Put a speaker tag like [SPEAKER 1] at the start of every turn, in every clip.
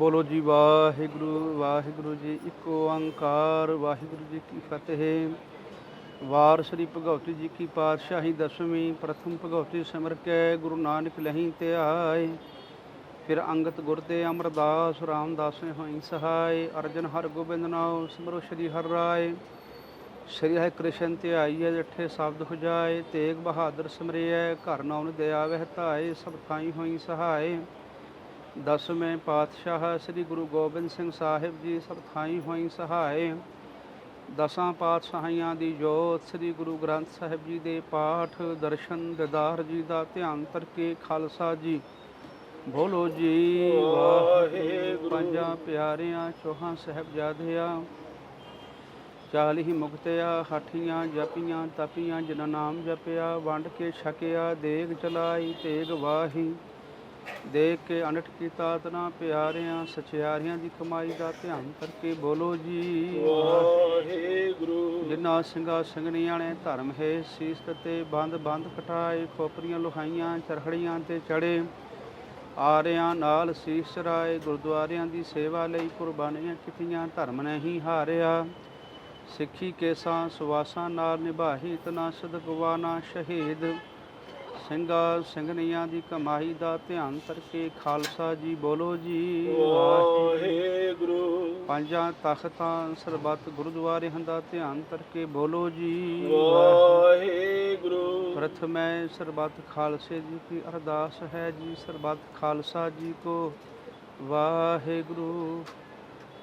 [SPEAKER 1] ਬੋਲੋ ਜੀ, ਵਾਹਿਗੁਰੂ ਵਾਹਿਗੁਰੂ ਜੀ ਇੱਕ ਓੰਕਾਰ ਵਾਹਿਗੁਰੂ ਜੀ ਕੀ ਫਤਿਹ। ਵਾਰ ਸ੍ਰੀ ਭਗਵਤੀ ਜੀ ਕੀ ਪਾਤਸ਼ਾਹੀ ਦਸਵੀਂ, ਪ੍ਰਥਮ ਭਗਵਤੀ ਸਿਮਰ ਕੇ, ਗੁਰੂ ਨਾਨਕ ਲਹੀਂ ਤੇ ਆਏ। ਫਿਰ ਅੰਗਤ ਗੁਰ ਤੇ ਅਮਰਦਾਸ, ਰਾਮਦਾਸ ਨੇ ਹੋਈ ਸਹਾਇ ਅਰਜਨ ਹਰ ਗੋਬਿੰਦ ਨਾਮ ਸਿਮਰੋ ਸ੍ਰੀ ਹਰਿ ਰਾਏ। ਸ੍ਰੀ ਹਰਿ ਕ੍ਰਿਸ਼ਨ ਤੇ ਆਈਏ ਜਠੇ ਸ਼ਬਦ ਹੁਜਾਏ ਤੇਗ ਬਹਾਦਰ ਸਿਮਰਿਐ, ਘਰ ਨਾਮ ਦਇਆ ਵਹਿ ਧਾਏ, ਸਭ ਥਾਈ ਹੋਈ ਸਹਾਇ ਦਸਵੇਂ ਪਾਤਸ਼ਾਹ ਸ੍ਰੀ ਗੁਰੂ ਗੋਬਿੰਦ ਸਿੰਘ ਸਾਹਿਬ ਜੀ ਸਭ ਥਾਈ ਹੋਈ ਸਹਾਏ ਦਸਾਂ ਪਾਤਸ਼ਾਹੀਆਂ ਦੀ ਜੋਤ ਸ੍ਰੀ ਗੁਰੂ ਗ੍ਰੰਥ ਸਾਹਿਬ ਜੀ ਦੇ ਪਾਠ, ਦਰਸ਼ਨ, ਦਿਦਾਰ ਜੀ ਦਾ ਧਿਆਨ ਕਰਕੇ ਖਾਲਸਾ ਜੀ। ਬੋਲੋ ਜੀ, ਵਾਹਿਗੁਰੂ। ਪੰਜਾਂ ਪਿਆਰਿਆਂ ਚੋਹਾਂ ਸਾਹਿਬਜ਼ਾਦਿਆਂ ਚਾਲੀ ਮੁਕਤਿਆ, ਹਾਠੀਆਂ ਜਪੀਆਂ, ਤਪੀਆਂ ਜਿਨ ਨਾਮ ਜਪਿਆ, ਵੰਡ ਕੇ ਛਕਿਆ, ਦੇਗ ਚਲਾਈ, ਤੇਗ ਵਾਹੀ। ਦੇਖ ਕੇ ਅਨਟ ਕੀਤਾ ਤਨਾ ਪਿਆਰਿਆਂ ਸਚਿਆਰਿਆਂ ਦੀ ਕਮਾਈ ਦਾ ਧਿਆਨ ਕਰਕੇ ਬੋਲੋ ਜੀ।
[SPEAKER 2] ਵਾਹਿਗੁਰੂ।
[SPEAKER 1] ਜਿਨ੍ਹਾਂ ਸਿੰਘਾਂ ਸਿੰਘਣੀਆਂ ਨੇ ਧਰਮ ਹੈ ਸੀਸ ਤੇ ਬੰਦ ਬੰਦ ਕਟਾਏ ਖੋਪਰੀਆਂ ਲੁਹਾਈਆਂ ਚਰਖੜੀਆਂ ਤੇ ਚੜੇ। ਆਰਿਆਂ ਨਾਲ ਸੀਸ ਚਰਾਏ ਗੁਰਦੁਆਰਿਆਂ ਦੀ ਸੇਵਾ ਲਈ ਕੁਰਬਾਨੀਆਂ ਕੀਤੀਆਂ ਧਰਮ ਨੇ ਹੀ ਹਾਰਿਆ। ਸਿੱਖੀ ਕੇਸਾਂ ਸੁਵਾਸਾਂ ਨਾਲ ਨਿਭਾਹੀ ਤਨਾ ਸਦਗਵਾਨਾ ਸ਼ਹੀਦ। ਸਿੰਘਾਂ ਸਿੰਘਣੀਆਂ ਦੀ ਕਮਾਈ ਦਾ ਧਿਆਨ ਕਰਕੇ ਖਾਲਸਾ ਜੀ ਬੋਲੋ ਜੀ ਵਾਹਿਗੁਰੂ। ਪੰਜਾਂ ਤਖਤਾਂ ਸਰਬੱਤ ਗੁਰਦੁਆਰਿਆਂ ਦਾ ਧਿਆਨ ਕਰਕੇ ਬੋਲੋ ਜੀ
[SPEAKER 2] ਵਾਹਿਗੁਰੂ।
[SPEAKER 1] ਪ੍ਰਥਮੈ ਸਰਬੱਤ ਖਾਲਸੇ ਜੀ ਕੀ ਅਰਦਾਸ ਹੈ ਜੀ ਸਰਬੱਤ ਖਾਲਸਾ ਜੀ ਕੋ। ਵਾਹਿਗੁਰੂ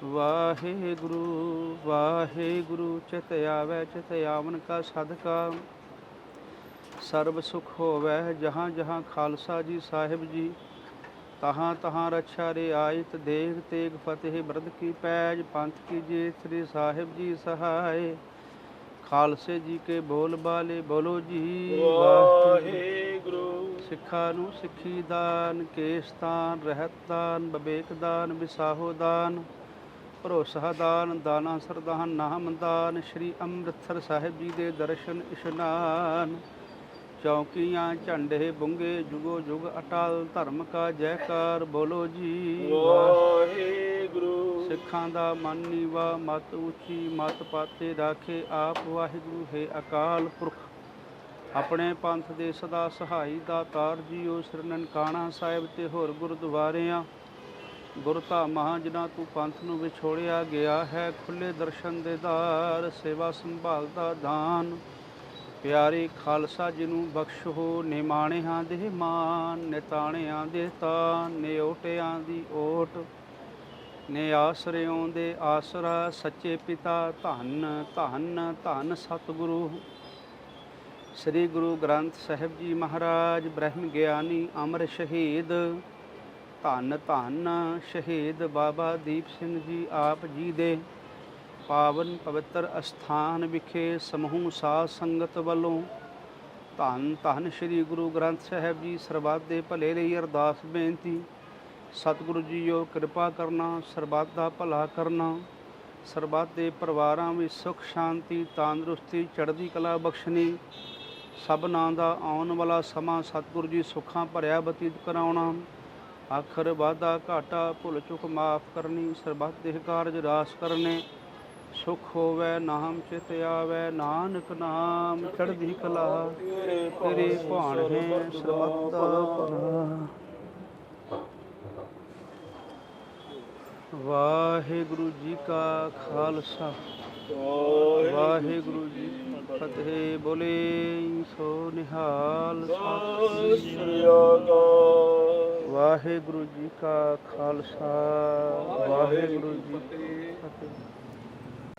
[SPEAKER 1] ਵਾਹਿਗੁਰੂ ਵਾਹਿਗੁਰੂ। ਚਿਤ ਆਵੈ ਚਿਤ ਆਵਨ ਕਾ ਸਦਕਾ। ਸਰਬ ਸੁਖ ਹੋਵੈ, ਜਹਾਂ ਜਹਾਂ ਖਾਲਸਾ ਜੀ ਸਾਹਿਬ ਜੀ। ਤਹਾਂ ਤਹਾਂ ਰਛਾ ਰੇ ਆਇਤ ਦੇਗ ਤੇਗ ਫਤਿਹ ਬਰਦ ਕੀ ਪੈਜ, ਪੰਥ ਕੀ ਜੇ ਸ੍ਰੀ ਸਾਹਿਬ ਜੀ ਸਹਾਏ। ਖਾਲਸੇ ਜੀ ਕੇ ਬੋਲ ਬਾਲੇ, ਬੋਲੋ ਜੀ,
[SPEAKER 2] ਵਾਹਿਗੁਰੂ।
[SPEAKER 1] ਸਿੱਖਾਂ ਨੂੰ ਸਿੱਖੀ ਦਾਨ ਕੇਸਤਾਨ ਰਹਿਤ ਦਾਨ, ਬਵੇਕ ਦਾਨ, ਵਿਸਾਹੋ ਦਾਨ। ਭਰੋਸਾ ਦਾਨ, ਦਾਨਾ ਸਰਦਾਨ, ਨਾਮ ਦਾਨ, ਸ੍ਰੀ ਅੰਮ੍ਰਿਤਸਰ ਸਾਹਿਬ ਜੀ ਦੇ ਦਰਸ਼ਨ ਇਸ਼ਨਾਨ। ਚੌਕੀਆਂ ਝੰਡੇ ਬੁੰਗੇ ਜੁਗੋ ਜੁਗ ਅਟਲ ਧਰਮ ਕਾ ਜੈਕਾਰ ਬੋਲੋ ਜੀ।
[SPEAKER 2] ਵਾਹਿਗੁਰੂ।
[SPEAKER 1] ਸਿੱਖਾਂ ਦਾ ਮਨ ਨੀਵਾ ਮਤ ਉੱਚੀ ਮਤ ਪਾਤੇ ਰਾਖੇ ਆਪ ਵਾਹਿਗੁਰੂ ਹੈ ਅਕਾਲ ਪੁਰਖ। ਆਪਣੇ ਪੰਥ ਦੇ ਸਦਾ ਸਹਾਈ ਦਾ ਤਾਰ ਜੀਓ ਸ੍ਰੀ ਨਨਕਾਣਾ ਸਾਹਿਬ ਤੇ ਹੋਰ ਗੁਰਦੁਆਰਿਆਂ। ਗੁਰਧਾਮਾਂ ਜਿਨ੍ਹਾਂ ਤੂੰ ਪੰਥ ਨੂੰ ਵਿਛੋੜਿਆ ਗਿਆ ਹੈ ਖੁੱਲੇ ਦਰਸ਼ਨ ਦੇ ਦਾਰ ਸੇਵਾ ਸੰਭਾਲ ਦਾ ਦਾਨ। ਪਿਆਰੇ ਖਾਲਸਾ ਜੀ ਨੂੰ ਬਖਸ਼ੋ, ਨਿਮਾਣਿਆਂ ਦੇ ਮਾਨ ਨਿਤਾਣਿਆਂ ਦੇ ਤਾਨ ਨਿਓਟਿਆਂ ਦੀ ਓਟ। ਨੇ ਆਸਰਿਓਂ ਦੇ ਆਸਰਾ, ਸੱਚੇ ਪਿਤਾ ਧੰਨ ਧੰਨ ਧੰਨ ਸਤਿਗੁਰੂ। ਸ੍ਰੀ ਗੁਰੂ ਗ੍ਰੰਥ ਸਾਹਿਬ ਜੀ ਮਹਾਰਾਜ, ਬ੍ਰਹਮ ਗਿਆਨੀ ਅਮਰ ਸ਼ਹੀਦ। ਧੰਨ ਧੰਨ ਸ਼ਹੀਦ ਬਾਬਾ ਦੀਪ ਸਿੰਘ ਜੀ ਆਪ ਜੀ ਦੇ। ਪਾਵਨ ਪਵਿੱਤਰ ਅਸਥਾਨ ਵਿਖੇ ਸਮੂਹ ਸਾਧ ਸੰਗਤ ਵੱਲੋਂ ਧੰਨ ਧੰਨ ਸ੍ਰੀ ਗੁਰੂ ਗ੍ਰੰਥ ਸਾਹਿਬ ਜੀ ਸਰਬੱਤ ਦੇ ਭਲੇ ਲਈ ਅਰਦਾਸ ਬੇਨਤੀ। ਸਤਿਗੁਰੂ ਜੀਓ ਕਿਰਪਾ ਕਰਨਾ, ਸਰਬੱਤ ਦਾ ਭਲਾ ਕਰਨਾ, ਸਰਬੱਤ ਦੇ ਪਰਿਵਾਰਾਂ ਵਿੱਚ ਸੁਖ, ਸ਼ਾਂਤੀ, ਤੰਦਰੁਸਤੀ, ਚੜ੍ਹਦੀ ਕਲਾ ਬਖਸ਼ਣੀ, ਸਭਨਾਂ ਦਾ ਆਉਣ ਵਾਲਾ ਸਮਾਂ ਸਤਿਗੁਰੂ ਜੀ ਸੁੱਖਾਂ ਭਰਿਆ ਬਤੀਤ ਕਰਾਉਣਾ ਆਖਰ ਵਾਧਾ ਘਾਟਾ ਭੁੱਲ ਚੁੱਕ ਮਾਫ ਕਰਨੀ, ਸਰਬੱਤ ਦੇ ਕਾਰਜ ਰਾਸ ਕਰਨੇ ਸੁਖ ਹੋਵੇ ਨਾਮ ਚਿਤ ਆਵੇ, ਨਾਨਕ ਨਾਮ ਚੜ੍ਹਦੀ ਕਲਾ। ਤੇਰੇ ਭਾਣ ਹੈ ਸਰਬੱਤ ਭਲਾ। ਵਾਹਿਗੁਰੂ ਜੀ ਕਾ ਖਾਲਸਾ। ਵਾਹਿਗੁਰੂ ਜੀ ਫਤਿਹ। ਬੋਲੇ ਸੋ ਨਿਹਾਲ ਸਤਿ ਸ੍ਰੀ
[SPEAKER 2] ਅਕਾਲ
[SPEAKER 1] ਵਾਹਿਗੁਰੂ ਜੀ ਕਾ ਖਾਲਸਾ। ਵਾਹਿਗੁਰੂ ਜੀ ਕੀ ਫਤਿਹ।